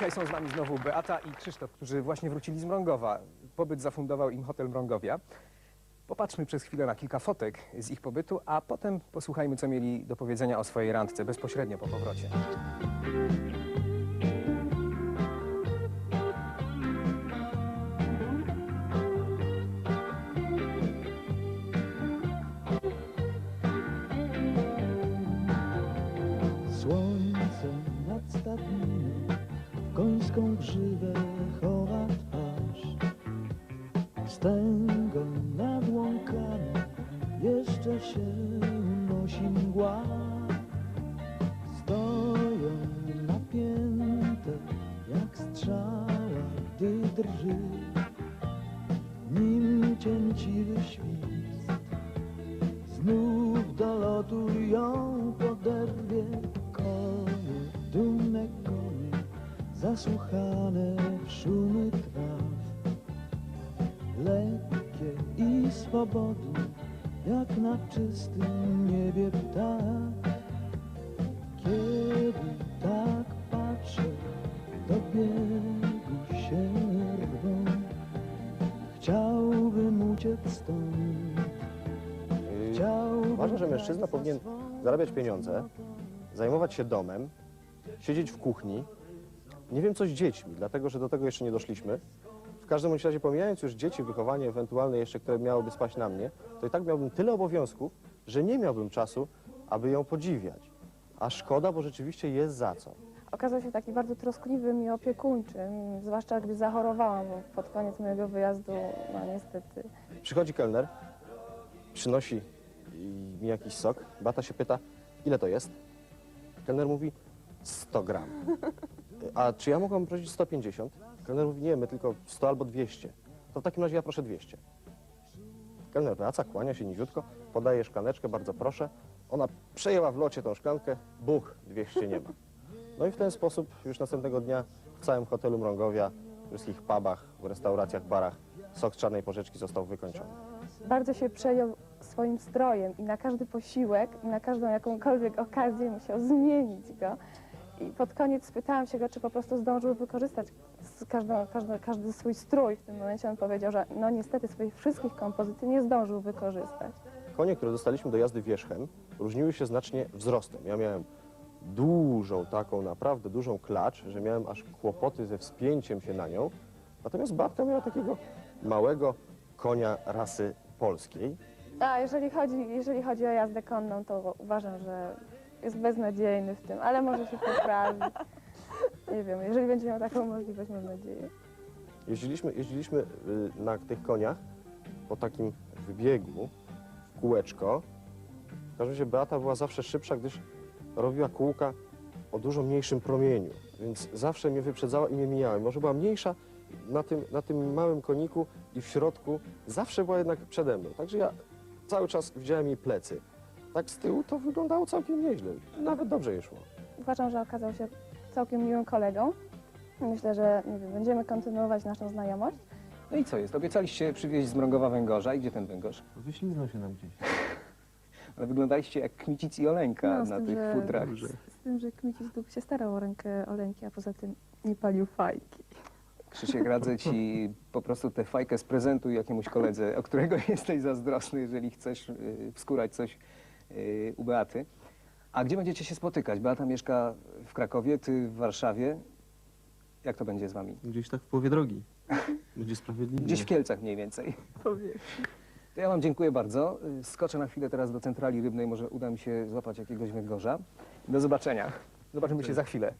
Dzisiaj są z nami znowu Beata i Krzysztof, którzy właśnie wrócili z Mrągowa. Pobyt zafundował im hotel Mrągowia. Popatrzmy przez chwilę na kilka fotek z ich pobytu, a potem posłuchajmy, co mieli do powiedzenia o swojej randce bezpośrednio po powrocie. Grzywę chowa twarz. Wstęgą nad łąkami jeszcze się unosi mgła. Stoją napięte jak strzała, gdy drży nim cięciwy świst. Znów do lotu ją poderwie konie, dumne konie, zasłuchane Lekkie i swobodne, jak na czystym niebie ptak. Kiedy tak patrzę, do biegu się rwą. Chciałbym uciec stąd. Chciałbym Uważam, że mężczyzna powinien zarabiać pieniądze, zajmować się domem, siedzieć w kuchni, nie wiem co z dziećmi, dlatego że do tego jeszcze nie doszliśmy. W każdym bądź razie pomijając już dzieci, wychowanie ewentualne jeszcze, które miałoby spaść na mnie, to i tak miałbym tyle obowiązków, że nie miałbym czasu, aby ją podziwiać. A szkoda, bo rzeczywiście jest za co. Okazał się taki bardzo troskliwym i opiekuńczym, zwłaszcza gdy zachorowałam bo pod koniec mojego wyjazdu, no niestety. Przychodzi kelner, przynosi mi jakiś sok, Bata się pyta, ile to jest? Kelner mówi, 100 gram. A czy ja mogłam prosić 150? Kelner mówi, nie, my tylko 100 albo 200. To w takim razie ja proszę 200. Kelner wraca, kłania się niziutko, podaje szklaneczkę, bardzo proszę. Ona przejęła w locie tą szklankę, buch, 200 nie ma. No i w ten sposób już następnego dnia w całym hotelu Mrągowia, w wszystkich pubach, w restauracjach, barach, sok z czarnej porzeczki został wykończony. Bardzo się przejął swoim strojem i na każdy posiłek i na każdą jakąkolwiek okazję musiał zmienić go. I pod koniec spytałam się go, czy po prostu zdążył wykorzystać każdy swój strój. W tym momencie on powiedział, że no niestety swoich wszystkich kompozycji nie zdążył wykorzystać. Konie, które dostaliśmy do jazdy wierzchem, różniły się znacznie wzrostem. Ja miałem dużą, taką naprawdę dużą klacz, że miałem aż kłopoty ze wspięciem się na nią. Natomiast babka miała takiego małego konia rasy polskiej. A jeżeli chodzi, jeżeli chodzi o jazdę konną, to uważam, że jest beznadziejny w tym, ale może się poprawi. Nie wiem, jeżeli będzie miał taką możliwość, mam nadzieję. Jeździliśmy, jeździliśmy y, na tych koniach po takim wybiegu w kółeczko. W każdym razie Beata była zawsze szybsza, gdyż robiła kółka o dużo mniejszym promieniu, więc zawsze mnie wyprzedzała i mnie mijała. Może była mniejsza na tym, na tym małym koniku i w środku, zawsze była jednak przede mną. Także ja cały czas widziałem jej plecy. Tak z tyłu to wyglądało całkiem nieźle. Nawet dobrze jej szło. Uważam, że okazał się całkiem miłym kolegą. Myślę, że nie wiem, będziemy kontynuować naszą znajomość. No i co jest? Obiecaliście przywieźć z Mrągowa węgorza. I gdzie ten węgorz? Wyśliznął się nam gdzieś. Ale wyglądaliście jak Kmicic i Oleńka No, z na tym, tych że- futrach. Z, z tym, że Kmicic tu się starał o rękę Oleńki, a poza tym nie palił fajki. Krzysiek, radzę ci po prostu tę fajkę sprezentuj jakiemuś koledze, o którego jesteś zazdrosny, jeżeli chcesz y, wskórać coś y, u Beaty. A gdzie będziecie się spotykać? Beata mieszka w Krakowie, ty w Warszawie. Jak to będzie z wami? Gdzieś tak w połowie drogi. Będzie sprawiedliwie. Gdzieś w Kielcach mniej więcej. To ja wam dziękuję bardzo. Skoczę na chwilę teraz do centrali rybnej, może uda mi się złapać jakiegoś węgorza. Do zobaczenia. Zobaczymy się za chwilę.